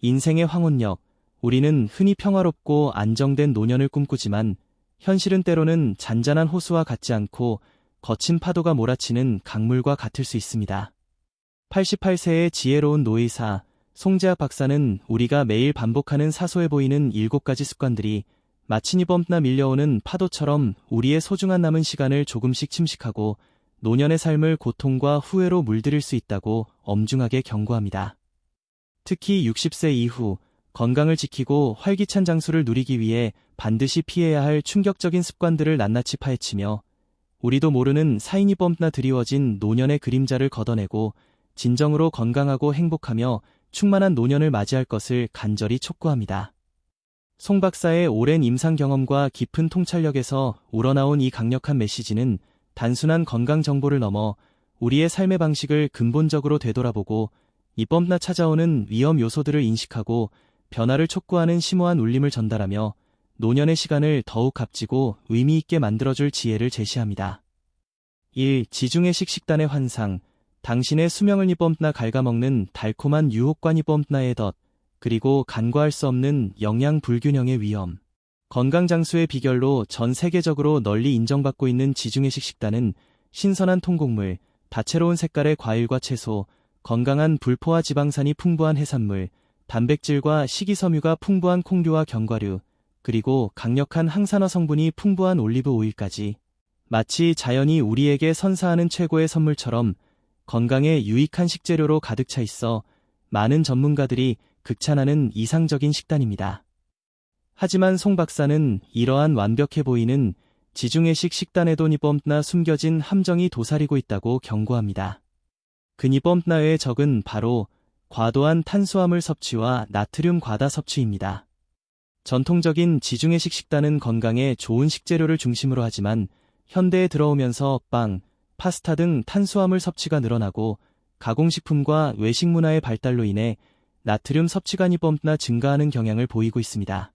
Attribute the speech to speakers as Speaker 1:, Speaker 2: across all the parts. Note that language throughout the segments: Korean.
Speaker 1: 인생의 황혼역, 우리는 흔히 평화롭고 안정된 노년을 꿈꾸지만 현실은 때로는 잔잔한 호수와 같지 않고 거친 파도가 몰아치는 강물과 같을 수 있습니다. 88세의 지혜로운 노의사 송재학 박사는 우리가 매일 반복하는 사소해 보이는 일곱 가지 습관들이 마치니 범나 밀려오는 파도처럼 우리의 소중한 남은 시간을 조금씩 침식하고 노년의 삶을 고통과 후회로 물들일 수 있다고 엄중하게 경고합니다. 특히 60세 이후 건강을 지키고 활기찬 장수를 누리기 위해 반드시 피해야 할 충격적인 습관들을 낱낱이 파헤치며 우리도 모르는 사인이 범나 드리워진 노년의 그림자를 걷어내고 진정으로 건강하고 행복하며 충만한 노년을 맞이할 것을 간절히 촉구합니다. 송 박사의 오랜 임상 경험과 깊은 통찰력에서 우러나온 이 강력한 메시지는 단순한 건강 정보를 넘어 우리의 삶의 방식을 근본적으로 되돌아보고 이범나 찾아오는 위험 요소들을 인식하고 변화를 촉구하는 심오한 울림을 전달하며 노년의 시간을 더욱 값지고 의미 있게 만들어줄 지혜를 제시합니다. 1. 지중해 식 식단의 환상 당신의 수명을 이범나 갉아먹는 달콤한 유혹관 이범나의 덫 그리고 간과할 수 없는 영양 불균형의 위험 건강 장수의 비결로 전 세계적으로 널리 인정받고 있는 지중해식 식단은 신선한 통곡물, 다채로운 색깔의 과일과 채소, 건강한 불포화 지방산이 풍부한 해산물, 단백질과 식이섬유가 풍부한 콩류와 견과류, 그리고 강력한 항산화 성분이 풍부한 올리브 오일까지 마치 자연이 우리에게 선사하는 최고의 선물처럼 건강에 유익한 식재료로 가득 차 있어 많은 전문가들이 극찬하는 이상적인 식단입니다. 하지만 송 박사는 이러한 완벽해 보이는 지중해식 식단에도 니범나 숨겨진 함정이 도사리고 있다고 경고합니다. 그 니범나의 적은 바로 과도한 탄수화물 섭취와 나트륨 과다 섭취입니다. 전통적인 지중해식 식단은 건강에 좋은 식재료를 중심으로 하지만 현대에 들어오면서 빵, 파스타 등 탄수화물 섭취가 늘어나고 가공식품과 외식 문화의 발달로 인해 나트륨 섭취가 니범나 증가하는 경향을 보이고 있습니다.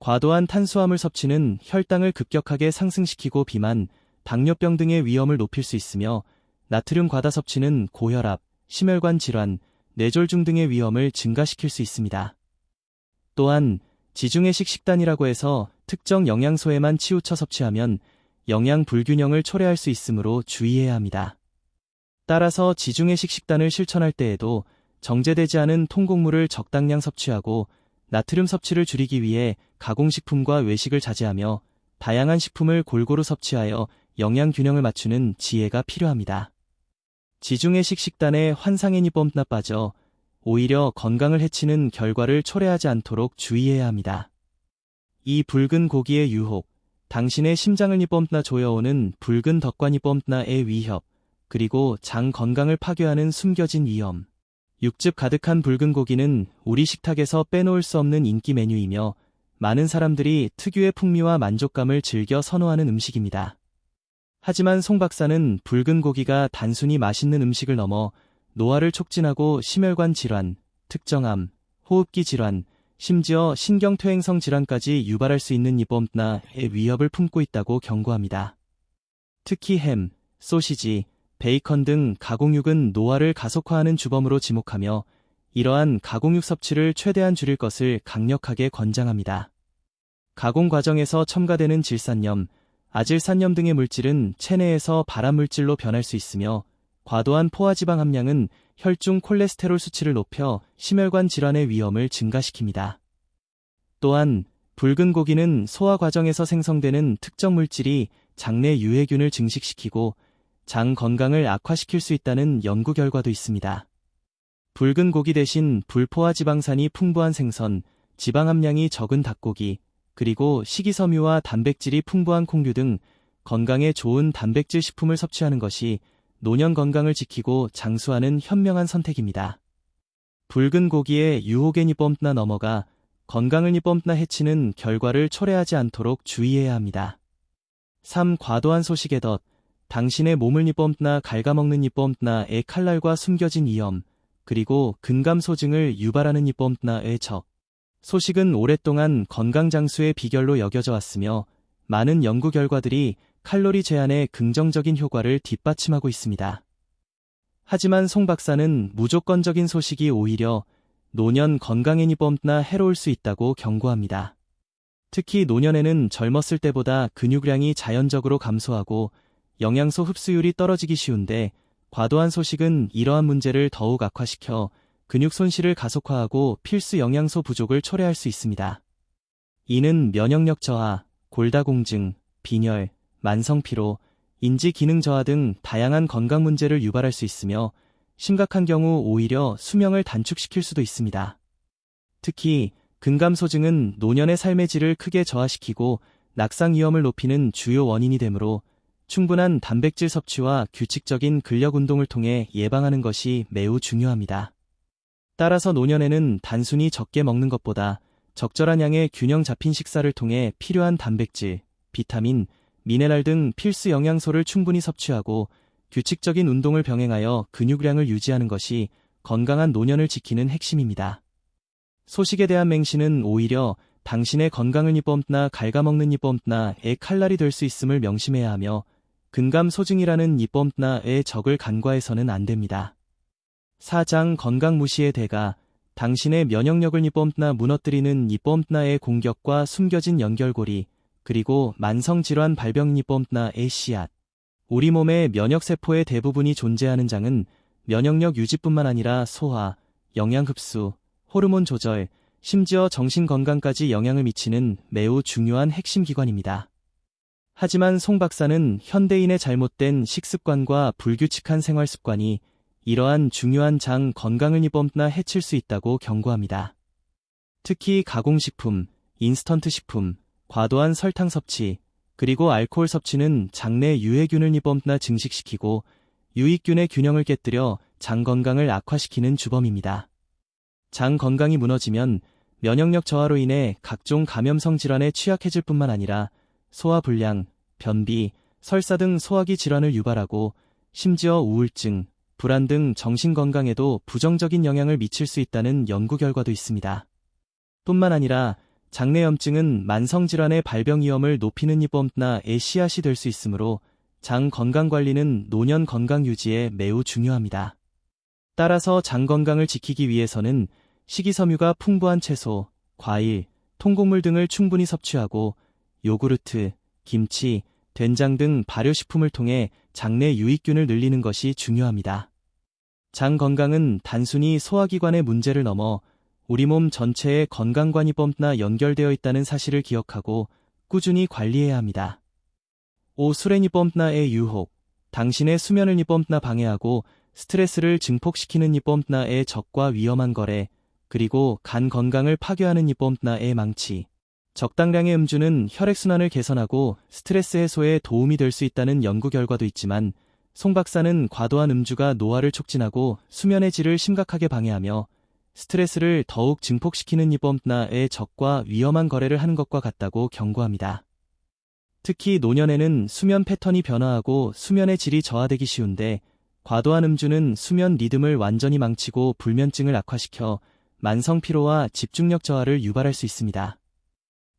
Speaker 1: 과도한 탄수화물 섭취는 혈당을 급격하게 상승시키고 비만, 당뇨병 등의 위험을 높일 수 있으며 나트륨 과다 섭취는 고혈압, 심혈관 질환, 뇌졸중 등의 위험을 증가시킬 수 있습니다. 또한 지중해식 식단이라고 해서 특정 영양소에만 치우쳐 섭취하면 영양 불균형을 초래할 수 있으므로 주의해야 합니다. 따라서 지중해식 식단을 실천할 때에도 정제되지 않은 통곡물을 적당량 섭취하고 나트륨 섭취를 줄이기 위해 가공식품과 외식을 자제하며 다양한 식품을 골고루 섭취하여 영양 균형을 맞추는 지혜가 필요합니다. 지중해식 식단에 환상의 니범나 빠져 오히려 건강을 해치는 결과를 초래하지 않도록 주의해야 합니다. 이 붉은 고기의 유혹, 당신의 심장을 니범나 조여오는 붉은 덕관이 범나의 위협, 그리고 장 건강을 파괴하는 숨겨진 위험. 육즙 가득한 붉은 고기는 우리 식탁에서 빼놓을 수 없는 인기 메뉴이며 많은 사람들이 특유의 풍미와 만족감을 즐겨 선호하는 음식입니다. 하지만 송 박사는 붉은 고기가 단순히 맛있는 음식을 넘어 노화를 촉진하고 심혈관 질환, 특정암, 호흡기 질환, 심지어 신경퇴행성 질환까지 유발할 수 있는 이범나의 위협을 품고 있다고 경고합니다. 특히 햄, 소시지, 베이컨 등 가공육은 노화를 가속화하는 주범으로 지목하며 이러한 가공육 섭취를 최대한 줄일 것을 강력하게 권장합니다. 가공 과정에서 첨가되는 질산염, 아질산염 등의 물질은 체내에서 발암물질로 변할 수 있으며 과도한 포화지방 함량은 혈중 콜레스테롤 수치를 높여 심혈관 질환의 위험을 증가시킵니다. 또한 붉은 고기는 소화 과정에서 생성되는 특정 물질이 장내 유해균을 증식시키고 장 건강을 악화시킬 수 있다는 연구 결과도 있습니다. 붉은 고기 대신 불포화 지방산이 풍부한 생선, 지방 함량이 적은 닭고기, 그리고 식이섬유와 단백질이 풍부한 콩류 등 건강에 좋은 단백질 식품을 섭취하는 것이 노년 건강을 지키고 장수하는 현명한 선택입니다. 붉은 고기에 유혹의 니범나 넘어가 건강을 니범나 해치는 결과를 초래하지 않도록 주의해야 합니다. 3. 과도한 소식의 덫 당신의 몸을 니범나 갉아먹는 니범나의 칼날과 숨겨진 위험, 그리고 근감 소증을 유발하는 니범나의 적. 소식은 오랫동안 건강장수의 비결로 여겨져 왔으며 많은 연구 결과들이 칼로리 제한의 긍정적인 효과를 뒷받침하고 있습니다. 하지만 송 박사는 무조건적인 소식이 오히려 노년 건강에 뻔나 해로울 수 있다고 경고합니다. 특히 노년에는 젊었을 때보다 근육량이 자연적으로 감소하고 영양소 흡수율이 떨어지기 쉬운데 과도한 소식은 이러한 문제를 더욱 악화시켜 근육 손실을 가속화하고 필수 영양소 부족을 초래할 수 있습니다. 이는 면역력 저하, 골다공증, 빈혈, 만성피로, 인지 기능 저하 등 다양한 건강 문제를 유발할 수 있으며 심각한 경우 오히려 수명을 단축시킬 수도 있습니다. 특히 근감소증은 노년의 삶의 질을 크게 저하시키고 낙상 위험을 높이는 주요 원인이 되므로 충분한 단백질 섭취와 규칙적인 근력 운동을 통해 예방하는 것이 매우 중요합니다. 따라서 노년에는 단순히 적게 먹는 것보다 적절한 양의 균형 잡힌 식사를 통해 필요한 단백질, 비타민, 미네랄 등 필수 영양소를 충분히 섭취하고 규칙적인 운동을 병행하여 근육량을 유지하는 것이 건강한 노년을 지키는 핵심입니다. 소식에 대한 맹신은 오히려 당신의 건강을 이범나 갉아먹는 이범나의 칼날이 될 수 있음을 명심해야 하며 근감 소증이라는 이범나의 적을 간과해서는 안 됩니다. 사장 건강 무시의 대가 당신의 면역력을 이범나 무너뜨리는 이범나의 공격과 숨겨진 연결고리 그리고 만성질환 발병 이범나의 씨앗 우리 몸의 면역세포의 대부분이 존재하는 장은 면역력 유지뿐만 아니라 소화, 영양 흡수, 호르몬 조절, 심지어 정신 건강까지 영향을 미치는 매우 중요한 핵심 기관입니다. 하지만 송 박사는 현대인의 잘못된 식습관과 불규칙한 생활 습관이 이러한 중요한 장 건강을 이범나 해칠 수 있다고 경고합니다. 특히 가공식품, 인스턴트 식품, 과도한 설탕 섭취, 그리고 알코올 섭취는 장내 유해균을 이범나 증식시키고 유익균의 균형을 깨뜨려 장 건강을 악화시키는 주범입니다. 장 건강이 무너지면 면역력 저하로 인해 각종 감염성 질환에 취약해질 뿐만 아니라 소화불량, 변비, 설사 등 소화기 질환을 유발하고 심지어 우울증, 불안 등 정신건강에도 부정적인 영향을 미칠 수 있다는 연구 결과도 있습니다. 뿐만 아니라 장내염증은 만성질환의 발병 위험을 높이는 이범나의 씨앗이 될 수 있으므로 장 건강관리는 노년 건강 유지에 매우 중요합니다. 따라서 장 건강을 지키기 위해서는 식이섬유가 풍부한 채소, 과일, 통곡물 등을 충분히 섭취하고 요구르트, 김치, 된장 등 발효식품을 통해 장내 유익균을 늘리는 것이 중요합니다. 장 건강은 단순히 소화기관의 문제를 넘어 우리 몸 전체의 건강관이 뻔나 연결되어 있다는 사실을 기억하고 꾸준히 관리해야 합니다. 오 수레니 뻔나의 유혹, 당신의 수면을 니범나 방해하고 스트레스를 증폭시키는 니범나의 적과 위험한 거래, 그리고 간 건강을 파괴하는 이범나의 망치. 적당량의 음주는 혈액순환을 개선하고 스트레스 해소에 도움이 될 수 있다는 연구 결과도 있지만 송 박사는 과도한 음주가 노화를 촉진하고 수면의 질을 심각하게 방해하며 스트레스를 더욱 증폭시키는 이범나의 적과 위험한 거래를 하는 것과 같다고 경고합니다. 특히 노년에는 수면 패턴이 변화하고 수면의 질이 저하되기 쉬운데 과도한 음주는 수면 리듬을 완전히 망치고 불면증을 악화시켜 만성 피로와 집중력 저하를 유발할 수 있습니다.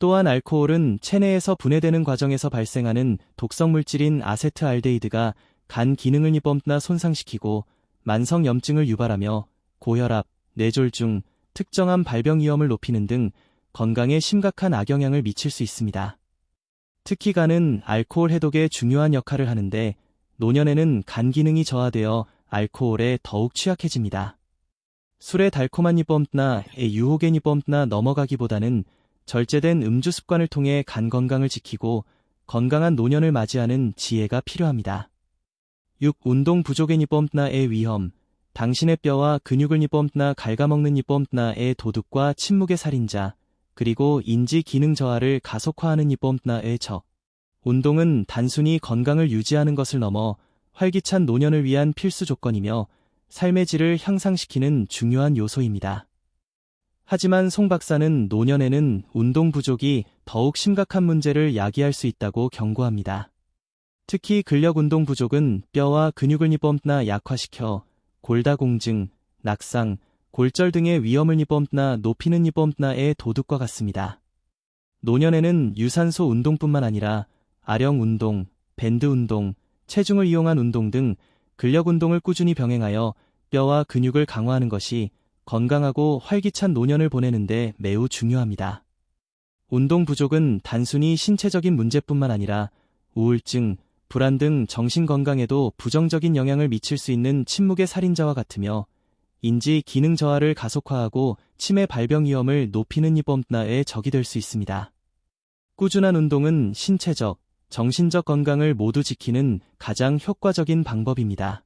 Speaker 1: 또한 알코올은 체내에서 분해되는 과정에서 발생하는 독성 물질인 아세트알데히드가 간 기능을 이범나 손상시키고 만성 염증을 유발하며 고혈압, 뇌졸중, 특정한 발병 위험을 높이는 등 건강에 심각한 악영향을 미칠 수 있습니다. 특히 간은 알코올 해독에 중요한 역할을 하는데 노년에는 간 기능이 저하되어 알코올에 더욱 취약해집니다. 술의 달콤한 이범나 유혹의 이범나 넘어가기보다는 절제된 음주 습관을 통해 간 건강을 지키고 건강한 노년을 맞이하는 지혜가 필요합니다. 6. 운동 부족의 이범나의 위험 당신의 뼈와 근육을 이범나 갉아먹는 이범나의 도둑과 침묵의 살인자 그리고 인지 기능 저하를 가속화하는 이범나의 적 운동은 단순히 건강을 유지하는 것을 넘어 활기찬 노년을 위한 필수 조건이며 삶의 질을 향상시키는 중요한 요소입니다. 하지만 송 박사는 노년에는 운동 부족이 더욱 심각한 문제를 야기할 수 있다고 경고합니다. 특히 근력 운동 부족은 뼈와 근육을 이범나 약화시켜 골다공증, 낙상, 골절 등의 위험을 이범나 높이는 이범나의 도둑과 같습니다. 노년에는 유산소 운동뿐만 아니라 아령 운동, 밴드 운동, 체중을 이용한 운동 등 근력 운동을 꾸준히 병행하여 뼈와 근육을 강화하는 것이 건강하고 활기찬 노년을 보내는데 매우 중요합니다. 운동 부족은 단순히 신체적인 문제뿐만 아니라 우울증, 불안 등 정신 건강에도 부정적인 영향을 미칠 수 있는 침묵의 살인자와 같으며 인지 기능 저하를 가속화하고 치매 발병 위험을 높이는 이범나의 적이 될 수 있습니다. 꾸준한 운동은 신체적, 정신적 건강을 모두 지키는 가장 효과적인 방법입니다.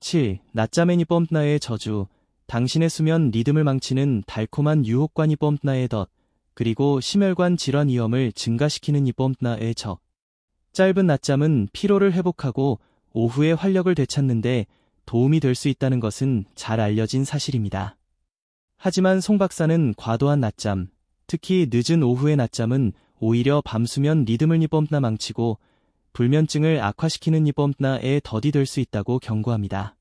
Speaker 1: 7. 낮잠의 이범나의 저주 당신의 수면 리듬을 망치는 달콤한 유혹관 이범나의 덫 그리고 심혈관 질환 위험을 증가시키는 이범나의 적 짧은 낮잠은 피로를 회복하고 오후에 활력을 되찾는데 도움이 될 수 있다는 것은 잘 알려진 사실입니다. 하지만 송 박사는 과도한 낮잠, 특히 늦은 오후의 낮잠은 오히려 밤수면 리듬을 이범나 망치고 불면증을 악화시키는 이범나에 덫이 될수 있다고 경고합니다.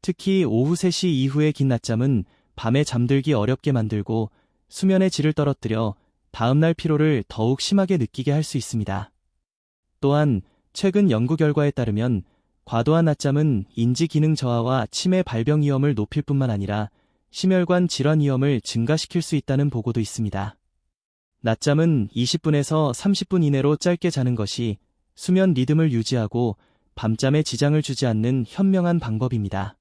Speaker 1: 특히 오후 3시 이후의 긴 낮잠은 밤에 잠들기 어렵게 만들고 수면의 질을 떨어뜨려 다음날 피로를 더욱 심하게 느끼게 할 수 있습니다. 또한 최근 연구 결과에 따르면 과도한 낮잠은 인지 기능 저하와 치매 발병 위험을 높일 뿐만 아니라 심혈관 질환 위험을 증가시킬 수 있다는 보고도 있습니다. 낮잠은 20분에서 30분 이내로 짧게 자는 것이 수면 리듬을 유지하고 밤잠에 지장을 주지 않는 현명한 방법입니다.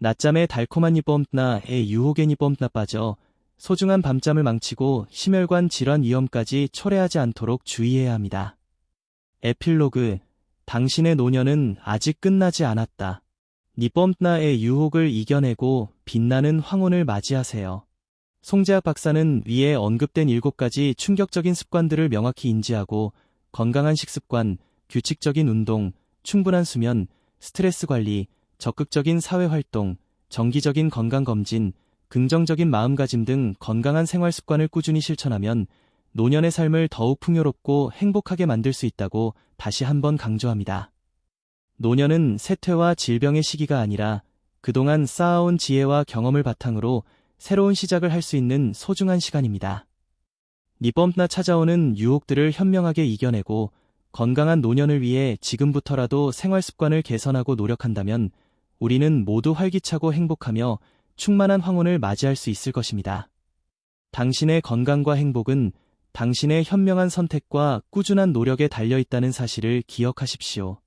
Speaker 1: 낮잠에 달콤한 이범나에 유혹의 이범나 빠져 소중한 밤잠을 망치고 심혈관 질환 위험까지 초래하지 않도록 주의해야 합니다. 에필로그 당신의 노년은 아직 끝나지 않았다. 니범나의 유혹을 이겨내고 빛나는 황혼을 맞이하세요. 송재학 박사는 위에 언급된 7가지 충격적인 습관들을 명확히 인지하고 건강한 식습관, 규칙적인 운동, 충분한 수면, 스트레스 관리, 적극적인 사회활동, 정기적인 건강검진, 긍정적인 마음가짐 등 건강한 생활 습관을 꾸준히 실천하면 노년의 삶을 더욱 풍요롭고 행복하게 만들 수 있다고 다시 한번 강조합니다. 노년은 세퇴와 질병의 시기가 아니라 그동안 쌓아온 지혜와 경험을 바탕으로 새로운 시작을 할 수 있는 소중한 시간입니다. 니범나 찾아오는 유혹들을 현명하게 이겨내고 건강한 노년을 위해 지금부터라도 생활 습관을 개선하고 노력한다면 우리는 모두 활기차고 행복하며 충만한 황혼을 맞이할 수 있을 것입니다. 당신의 건강과 행복은 당신의 현명한 선택과 꾸준한 노력에 달려 있다는 사실을 기억하십시오.